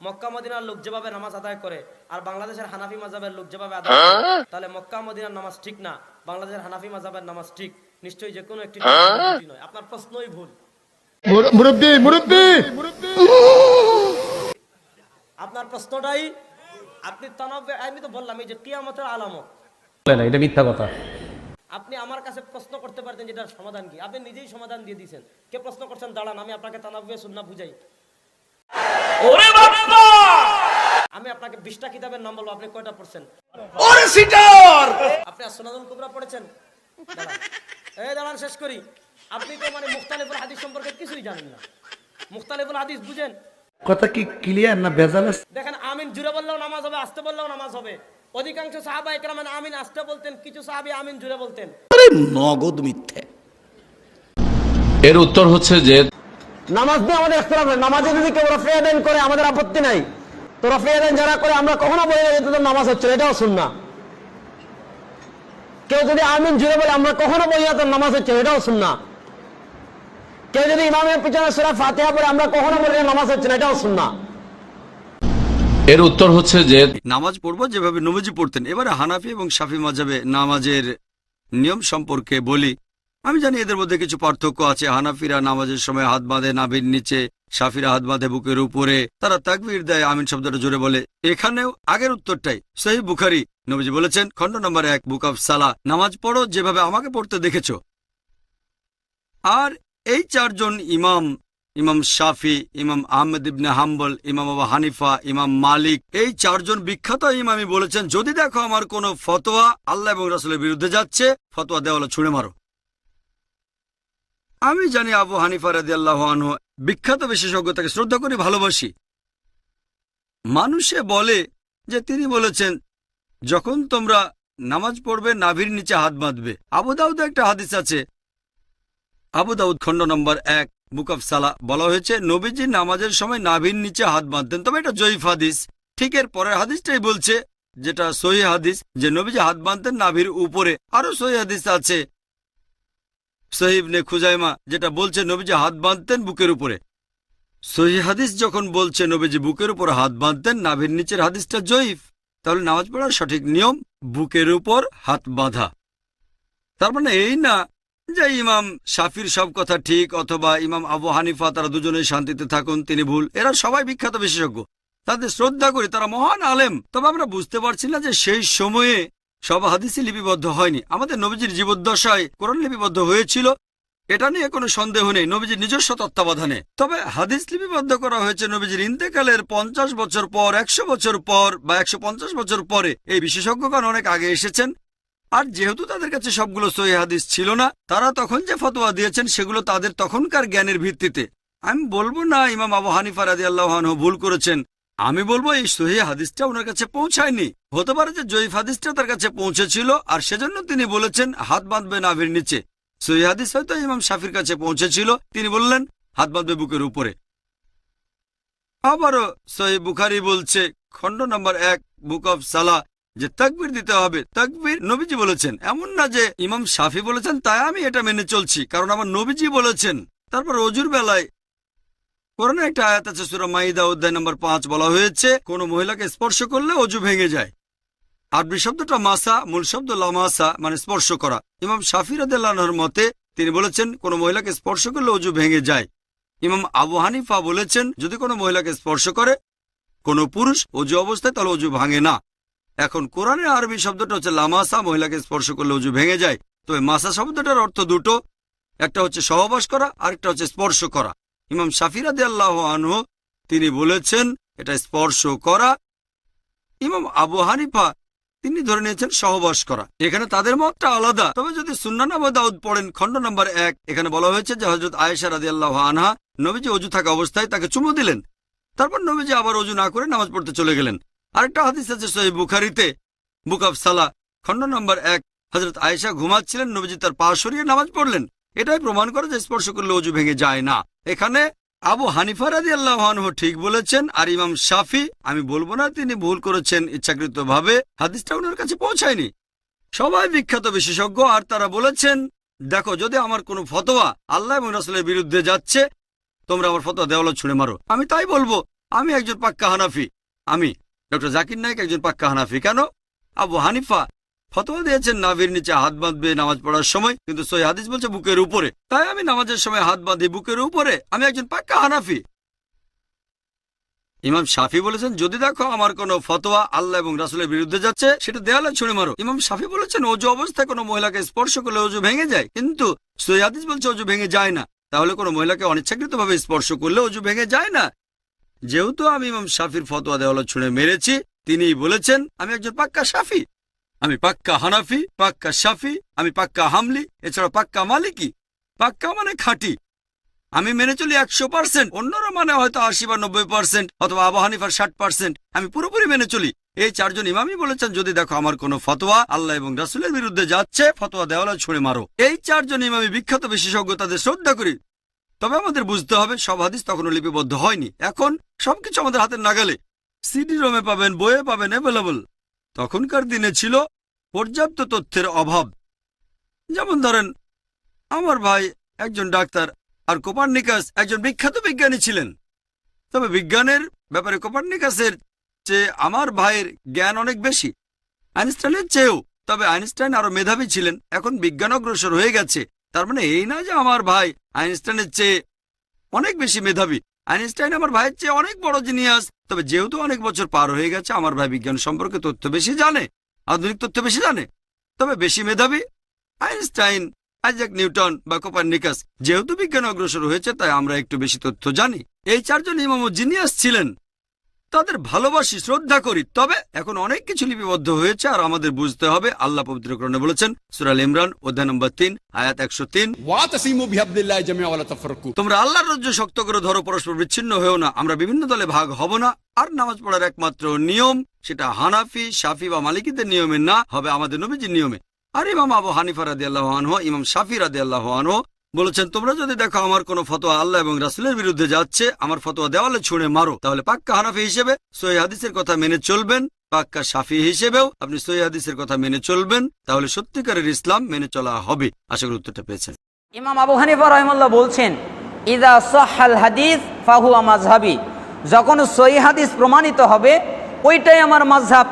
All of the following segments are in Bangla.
মক্কা মদিনার লোক যেভাবে নামাজ আদায় করে আর বাংলাদেশের হানাফি মাজাবের লোক যেভাবে আদায় করে তাহলে মক্কা মদিনার নামাজ ঠিক না? বাংলাদেশের হানাফি মাজাবের নামাজ ঠিক? নিশ্চয়ই যে কোনো একটি নয়। আপনার প্রশ্নই ভুল। মুরব্বী মুরব্বী! আপনার প্রশ্নটাই আপনি তানাবে আমি তো বললাম এই যে কিয়ামতের আলামত। না এটা মিথ্যা কথা। আপনি আমার কাছে প্রশ্ন করতে পারতেন যেটার সমাধান কি? আপনি নিজেই সমাধান দিয়ে দিয়েছেন। কে প্রশ্ন করছেন দাঁড়ান আমি আপনাকে তানাবে সুন্না বুঝাই। আমি আপনাকে বিশটা কিতাবের নাম বলব আপনি কয়টা পড়ছেন? আপনি আসনাদুল কুবরা পড়েছেন? দাঁড়ান। এই দাঁড়ান শেষ করি। আপনি তো মানে মুখতালিফুল হাদিস সম্পর্কে কিছুই জানেন না। মুখতালিফুল হাদিস বুঝেন? কথা কি ক্লিয়ার না ভেজাল দেখেন আমিন জুড়ে বললেও নামাজ হবে আসতে বললেও নামাজ হবে। অধিকাংশ সাহাবা একরাম আমিন আসতে বলতেন কিছু সাহাবি আমিন জুড়ে বলতেন। নগদ মিথ্যে। এর উত্তর হচ্ছে যে নামাজ নিয়ে আমাদের ইখতিলাফ নামাজে যদি কেউ রফে আদান করে আমাদের আপত্তি নাই। তো রফে আদান যারা করে আমরা কখনো বলি না যে তোদের নামাজ হচ্ছে না, এটাও শুন না কেউ যদি আমিন জুড়ে বলে আমরা কখনো বলি না তোর নামাজ হচ্ছে এটাও শুন না কেউ যদি ইমামের পিছনে সুরা ফাতিহা পড়ে আমরা কখনো বলি না নামাজ হচ্ছে না এটাও শুন না এর উত্তর হচ্ছে যে নামাজ পড়ব যেভাবে নবীজি পড়তেন। এবারে হানাফি এবং শাফি মাজাবে নামাজের নিয়ম সম্পর্কে বলি। আমি জানি এদের মধ্যে কিছু পার্থক্য আছে। হানাফিরা নামাজের সময় হাত বাঁধে নাভির নিচে শাফিরা হাত বাঁধে বুকের উপরে। তারা তাকবির দেয়, আমিন শব্দটা জোরে বলে। এখানেও আগের উত্তরটাই। সহি বুখারি। নবীজি বলেছেন, খণ্ড নম্বর এক, বুক অফ সালা নামাজ পড়ো, যেভাবে আমাকে পড়তে দেখেছ। আর এই চারজন ইমাম ইমাম শাফি, ইমাম আহমেদ ইবনে হাম্বল, ইমাম আবু হানিফা, ইমাম মালিক, এই চারজন বিখ্যাত ইমামই বলেছেন, যদি দেখো আমার কোনো ফতোয়া, আল্লাহ এবং রাসুলের বিরুদ্ধে যাচ্ছে, ফতোয়া দেওয়ালে ছুঁড়ে মারো। আমি জানি আবু হানিফা রাদি আল্লাহ বিখ্যাত বিশেষজ্ঞ, তাকে শ্রদ্ধা করি ভালোবাসি। মানুষে বলে যে তিনি বলেছেন, যখন তোমরা নামাজ পড়বে, নাভির নিচে হাত বাঁধবে। আবু দাউদে একটা হাদিস আছে। আবু দাউদ খণ্ড নম্বর এক, বুক অফ সালা বলা হয়েছে, নবীজি নামাজের সময় নাভির নিচে হাত বাঁধতেন। তবে এটা জয়ীফ হাদিস। ঠিক এর পরের হাদিসটাই বলছে, যেটা সহি হাদিস, যে নবীজি হাত বাঁধতেন নাভির উপরে। আরও সহি হাদিস আছে। সহিবনে খুজাইমা যেটা বলছে, নবীজি হাত বাঁধতেন বুকের উপরে। সহি হাদিস যখন বলছে, নবীজি বুকের উপর হাত বাঁধতেন, নাভির নিচের হাদিসটা জয়ীফ। তাহলে নামাজ পড়ার সঠিক নিয়ম, বুকের উপর হাত বাঁধা। তার মানে এই না যে ইমাম সাফির সব কথা ঠিক, অথবা ইমাম আবু হানিফা, তারা দুজনেই শান্তিতে থাকুন, তিনি ভুল। এরা সবাই বিখ্যাত বিশেষজ্ঞ। তাদের শ্রদ্ধা করি, তারা মহান আলেম। তবে আমরা বুঝতে পারছি না যে সেই সময়ে সব হাদিসই লিপিবদ্ধ হয়নি। আমাদের নবীজির জীবদ্দশায় কোরআন লিপিবদ্ধ হয়েছিল, এটা নিয়ে কোনো সন্দেহ নেই, নবীজির নিজস্ব তত্ত্বাবধানে। তবে হাদিস লিপিবদ্ধ করা হয়েছে নবীজির ইন্তেকালের পঞ্চাশ বছর পর, একশো বছর পর বা একশো পঞ্চাশ বছর পরে। এই বিশেষজ্ঞগণ অনেক আগে এসেছেন, আর যেহেতু তাদের কাছে সবগুলো সহি হাদিস ছিল না, তারা তখন যে ফতোয়া দিয়েছেন সেগুলো তাদের তখনকার জ্ঞানের ভিত্তিতে। আমি বলব না, ইমাম আবু হানিফা রাদি আল্লাহান ভুল করেছেন আমি বলব এই সহি হাদিসটা ওনার কাছে পৌঁছায়নি। হতে পারে যে জয়ীফ হাদিসটা তার কাছে পৌঁছেছিল, আর সেজন্য তিনি বলেছেন, হাত বাঁধবে নাভির নিচে। সহি হাদিস হয়তো ইমাম শাফির কাছে পৌঁছেছিল, তিনি বললেন, হাত বাঁধবে বুকের উপরে। আবারও সহি বুখারি বলছে, খণ্ড নম্বর এক, বুক অফ সালা, যে তাকবির দিতে হবে। তাকবির নবীজি বলেছেন, এমন না যে ইমাম শাফি বলেছেন, তাই আমি এটা মেনে চলছি, কারণ আমার নবীজি বলেছেন। তারপর অজুর বেলায় কোরআনে একটা আয়াত আছে, সুরা মাইদা অধ্যায় নম্বর পাঁচ বলা হয়েছে, কোন মহিলাকে স্পর্শ করলে অজু ভেঙে যায়। আরবি শব্দটা মাসা, মূল শব্দ লামাসা মানে স্পর্শ করা। ইমাম শাফির আদাল্লাহর মতে তিনি বলেছেন, কোন মহিলাকে স্পর্শ করলে অজু ভেঙে যায়। ইমাম আবু হানিফা বলেছেন, যদি কোনো মহিলাকে স্পর্শ করে কোনো পুরুষ অজু অবস্থায়, তাহলে অজু ভাঙে না। এখন কোরআনে আরবি শব্দটা হচ্ছে লামাসা, মহিলাকে স্পর্শ করলে অজু ভেঙে যায়। তবে মাসা শব্দটার অর্থ দুটো। একটা হচ্ছে সহবাস করা আর একটা হচ্ছে স্পর্শ করা। ইমাম শাফিরাদ আল্লাহ আনহ তিনি বলেছেন, এটা স্পর্শ করা। ইমাম আবু হানিফা তিনি ধরে নিয়েছেন সহবাস করা। এখানে তাদের মতটা আলাদা। তবে যদি সুন্নানাবা দাউদ পড়েন, খণ্ড নম্বর এক, এখানে বলা হয়েছে যে হজরত আয়েশা রাদি আল্লাহ আনহা নবীজি অজু থাকা অবস্থায় তাকে চুমু দিলেন। তারপর নবীজি আবার অজু না করে নামাজ পড়তে চলে গেলেন। আরেকটা হাদিস আছে সহি বুখারিতে, বুক সালা, খণ্ড নম্বর এক হজরত আয়েশা ঘুমাচ্ছিলেন, নবীজি তার পা সরিয়ে নামাজ পড়লেন। এটাই প্রমাণ করে যে স্পর্শ করলে অজু ভেঙে যায় না। এখানে আবু হানিফা রাদি আল্লাহ ঠিক বলেছেন, আর ইমাম শাফি, আমি বলব না তিনি ভুল করেছেন ইচ্ছাকৃত ভাবে হাদিসটা ওনার কাছে পৌঁছায়নি। সবাই বিখ্যাত বিশেষজ্ঞ, আর তারা বলেছেন, দেখো, যদি আমার কোনো ফতোয়া আল্লাহ এবং রাসুলের বিরুদ্ধে যাচ্ছে, তোমরা আমার ফতোয়া দেওয়ালো ছুঁড়ে মারো। আমি তাই বলব, আমি একজন পাক্কা হানাফি। আমি, ডক্টর জাকির নায়ক একজন পাক্কা হানাফি। কেন? আবু হানিফা ফতোয়া দিয়েছেন নাভির নিচে হাত বাঁধবে নামাজ পড়ার সময়, কিন্তু সই হাদিস বলছে বুকের উপরে। তাই আমি নামাজের সময় হাত বাঁধি বুকের উপরে। আমি একজন পাক্কা হানাফি। ইমাম শাফি বলেছেন, যদি দেখো আমার কোনো ফতোয়া আল্লাহ এবং রাসুলের বিরুদ্ধে যাচ্ছে, সেটা দেয়ালে ছুঁড়ে মারো। ইমাম শাফি বলেছেন, অজু অবস্থায় কোনো মহিলাকে স্পর্শ করলে অজু ভেঙে যায়, কিন্তু সৈয়াদিস বলছে অজু ভেঙে যায় না। তাহলে কোনো মহিলাকে অনিচ্ছাকৃতভাবে স্পর্শ করলে অজু ভেঙে যায় না। যেহেতু আমি ইমাম শাফির ফতোয়া দেওয়ালে ছুঁড়ে মেরেছি, তিনিই বলেছেন, আমি একজন পাক্কা শাফি। আমি পাক্কা হানাফি, পাক্কা শাফি, আমি পাক্কা হামলি এছাড়া পাক্কা মালিকি। পাক্কা মানে খাঁটি। আমি মেনে চলি একশো পার্সেন্ট, অন্যরা মানে হয়তো আশি বা নব্বই পার্সেন্ট অথবা আবু হানিফার ষাট পার্সেন্ট। আমি পুরোপুরি মেনে চলি। এই চারজন ইমামই বলেছেন, যদি দেখো আমার কোনো ফতোয়া, আল্লাহ এবং রাসুলের বিরুদ্ধে যাচ্ছে, ফতোয়া দেওয়ালা ছুঁড়ে মারো। এই চারজন ইমামি বিখ্যাত বিশেষজ্ঞ, তাদের শ্রদ্ধা করি। তবে আমাদের বুঝতে হবে, সব হাদিস তখনও লিপিবদ্ধ হয়নি। এখন সবকিছু আমাদের হাতের নাগালে। সিডি রোমে পাবেন, বইয়ে পাবেন অ্যাভেলেবল তখনকার দিনে ছিল পর্যাপ্ত তথ্যের অভাব। যেমন ধরেন, আমার ভাই একজন ডাক্তার আর কোপার্নিকাস একজন বিখ্যাত বিজ্ঞানী ছিলেন। তবে বিজ্ঞানের ব্যাপারে কোপার্নিকাসের চেয়ে আমার ভাইয়ের জ্ঞান অনেক বেশি। আইনস্টাইনের চেয়েও, তবে আইনস্টাইন আরও মেধাবী ছিলেন। এখন বিজ্ঞান অগ্রসর হয়ে গেছে। তার মানে এই না যে আমার ভাই আইনস্টাইনের চেয়ে অনেক বেশি মেধাবী। আইনস্টাইন আমার ভাইয়ের চেয়ে অনেক বড় জিনিয়াস। তবে যেহেতু অনেক বছর পার হয়ে গেছে, আমার ভাই বিজ্ঞান সম্পর্কে তথ্য বেশি জানে, আধুনিক তথ্য বেশি জানে। তবে বেশি মেধাবী? আইনস্টাইন, আইজাক নিউটন বা কোপার্নিকাস যেহেতু বিজ্ঞান অগ্রসর হয়েছে, তাই আমরা একটু বেশি তথ্য জানি। এই চারজন ইমাম জিনিয়াস ছিলেন। তাদের ভালোবাসি শ্রদ্ধা করি। তবে এখন অনেক কিছু লিপিবদ্ধ হয়েছে আর আমাদের বুঝতে হবে আল্লাহ পবিত্রকরণে বলেছেন সুরাল ইমরান অধ্যায় নম্বর তিন আয়াত একশো তিন। তোমরা আল্লাহর রাজ্য শক্ত করে ধরো পরস্পর বিচ্ছিন্ন হয়েও না। আমরা বিভিন্ন দলে ভাগ হব না। আর নামাজ পড়ার একমাত্র নিয়ম সেটা হানাফি সাফি বা মালিকিদের নিয়মে না হবে আমাদের নবীজির নিয়মে। আর ইমাম আবু হানিফা রাদি আল্লাহ ইমাম শাফি রাদি আল্লাহ বলেছেন, তোমরা যদি দেখো আমার কোনো ফতোয়া আল্লাহ এবং রাসুলের বিরুদ্ধে যাচ্ছে, আমার ফতোয়া দেওয়ালে ছুঁড়ে মারো। তাহলে পাক্কা হানাফি হিসেবে সহি হাদিসের কথা মেনে চলবেন, পাক্কা শাফি হিসেবেও আপনি সহি হাদিসের কথা মেনে চলবেন, তাহলে সত্যিকারের ইসলাম মেনে চলা হবে। আশা করি উত্তরটা পেয়েছেন। ইমাম আবু হানিফা রহমুল্লাহ বলছেন ইদা সাহাল হাদিস ফাহুয়া মাজহাবি যখন সই হাদিস প্রমাণিত হবে, ওইটাই আমার মাঝহাব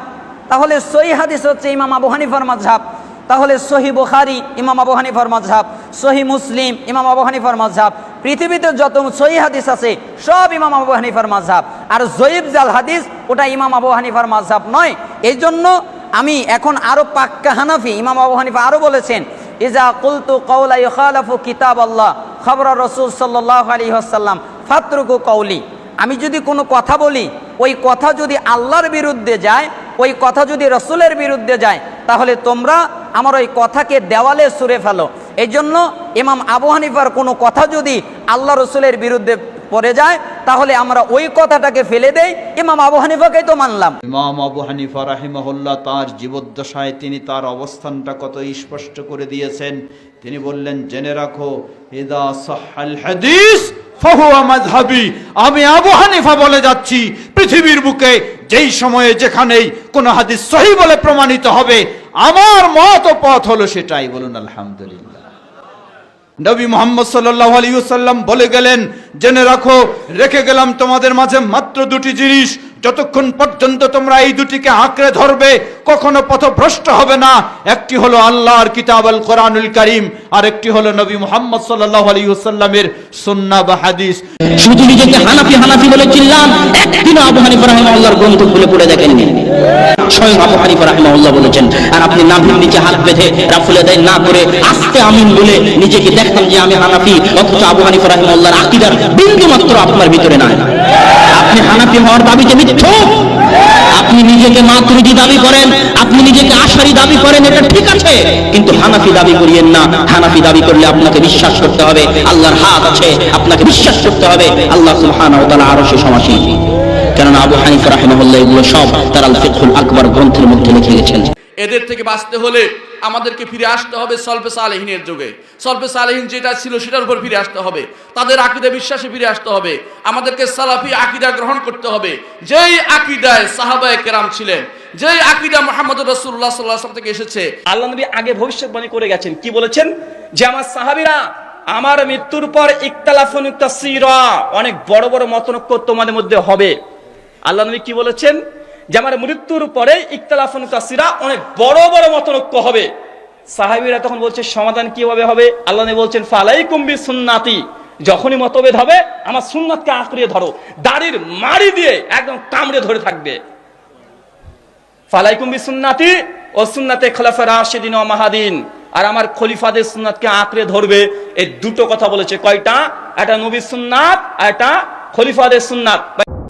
তাহলে সই হাদিস হচ্ছে ইমাম আবু হানিফার মাঝহাব তাহলে সহি বুখারি, ইমাম আবু হানিফার মাঝহাব সহি মুসলিম, ইমাম আবু হানিফার মাঝহাব পৃথিবীতে যত সহি হাদিস আছে, সব ইমাম আবু হানিফার মাঝহাব আর জয়ীব জাল হাদিস, ওটা ইমাম আবু হানিফার মাঝহাব নয়। এই জন্য আমি এখন আরও পাক্কা হানাফি, ইমাম আবু হানিফা আরও বলেছেন, ইজা কুলতু কওলা ইখালাফু কিতাব আল্লাহ খবর রসুল সাল্লাহ আলী আসাল্লাম ফাতরুকু কৌলি আমি যদি কোনো কথা বলি, ওই কথা যদি আল্লাহর বিরুদ্ধে যায়, ওই কথা যদি রসুলের বিরুদ্ধে যায়, তাহলে তোমরা আমার ওই কথাকে দেওয়ালে সুরে ফেলো। এই জন্য ইমাম আবু হানিফার কোনো কথা যদি আল্লাহ রসুলের বিরুদ্ধে পড়ে যায়, তাহলে আমরা ওই কথাটাকে ফেলে দেই, ইমাম আবু হানিফাকেই তো মানলাম। ইমাম আবু হানিফা রাহিমাহুল্লাহ তার জীবদ্দশায় তিনি তার অবস্থানটা কত স্পষ্ট করে দিয়েছেন। তিনি বললেন, জেনে রাখো, ইদা সাহাল হাদিস আমি আবু হানিফা বলে যাচ্ছি, পৃথিবীর বুকে যেই সময়ে যেখানেই কোনো হাদিস সহি বলে প্রমাণিত হবে, আমার মত পথ হলো সেটাই, বলুন আলহামদুলিল্লাহ। নবী মোহাম্মদ সাল্লাহ আলিউসাল্লাম বলে গেলেন, জেনে রাখো, রেখে গেলাম তোমাদের মাঝে মাত্র দুটি জিনিস যতক্ষণ পর্যন্ত তোমরা এই দুটিকে আঁকড়ে ধরবে, কখনো পথভ্রষ্ট হবে না। একটি হলো আল্লাহর কিতাব আল কোরআনুল করিম, আর একটি হলো নবী মোহাম্মদ সাল্লাহ আলিউসাল্লামের সুন্না বা হাদিস। শুধু নিজেকে হানাফি হানাফি বলে আবু গ্রন্থ খুলে পড়ে স্বয়ং আবু বলেছেন, আর আপনি নাভির নিচে হাত বেঁধে রাফুল আদায় না করে আস্তে আমিন বলে নিজেকে দেখতাম যে আমি হানাফি, অথচ আবু হানিফা আকীদার বিন্দু মাত্র আপনার ভিতরে নাই। আপনি হানাফি হওয়ার দাবিতে মিথ্যুক, আপনি নিজেকে মাতৃদি দাবি করেন, আপনি নিজেকে আশারি দাবি করেন, এটা ঠিক আছে, কিন্তু হানাফি দাবি করিয়েন না। হানাফি দাবি করলে আপনাকে বিশ্বাস করতে হবে, আল্লাহর হাত আছে, আপনাকে বিশ্বাস করতে হবে, আল্লাহ সুবহানাহু ওয়া তাআলা আরও সে সমাসী। কেননা আবু হানিফা রাহিমাহুল্লাহ এগুলো সব তার আল আকবর গ্রন্থের মধ্যে লিখে গেছেন। এদের থেকে বাঁচতে হলে আমাদেরকে ফিরে আসতে হবে সলফে সালেহিনের যুগে। সলফে সালেহিন যেটা ছিল সেটার উপর ফিরে আসতে হবে। তাদের আকিদা বিশ্বাসে ফিরে আসতে হবে। আমাদেরকে সালাফি আকিদা গ্রহণ করতে হবে। যেই আকিদায় সাহাবায়ে কেরাম ছিলেন, যেই আকিদা মোহাম্মদ রসুল্লাহ সাল্লাহ থেকে এসেছে। আল্লাহ নবী আগে ভবিষ্যৎবাণী করে গেছেন। কি বলেছেন? যে আমার সাহাবীরা, আমার মৃত্যুর পর ইকতালাফুন অনেক বড় বড় মতনৈক্য তোমাদের মধ্যে হবে। আল্লাহ নবী কি বলেছেন? যে আমার মৃত্যুর পরে ইকতালাফুন কাসিরা অনেক বড় বড় মতনৈক্য হবে। সাহাবীরা তখন বলছে, সমাধান কীভাবে হবে? আল্লাহ বলছেন ফালাই কুম্বি সুন্নাতি যখনই মতভেদ হবে, আমার সুন্নাতকে আঁকড়িয়ে ধরো। দাড়ির মারি দিয়ে একদম কামড়ে ধরে থাকবে। ফালাইকুম বিসুন্নাতি, ও সুন্নাতে খলাফা রাশিদিন ও মাহাদিন। আর আমার খলিফাদের সুন্নাতকে আঁকড়ে ধরবে। এই দুটো কথা বলেছে। কয়টা? একটা নবী সুন্নাত আর একটা খলিফাদের সুন্নাত।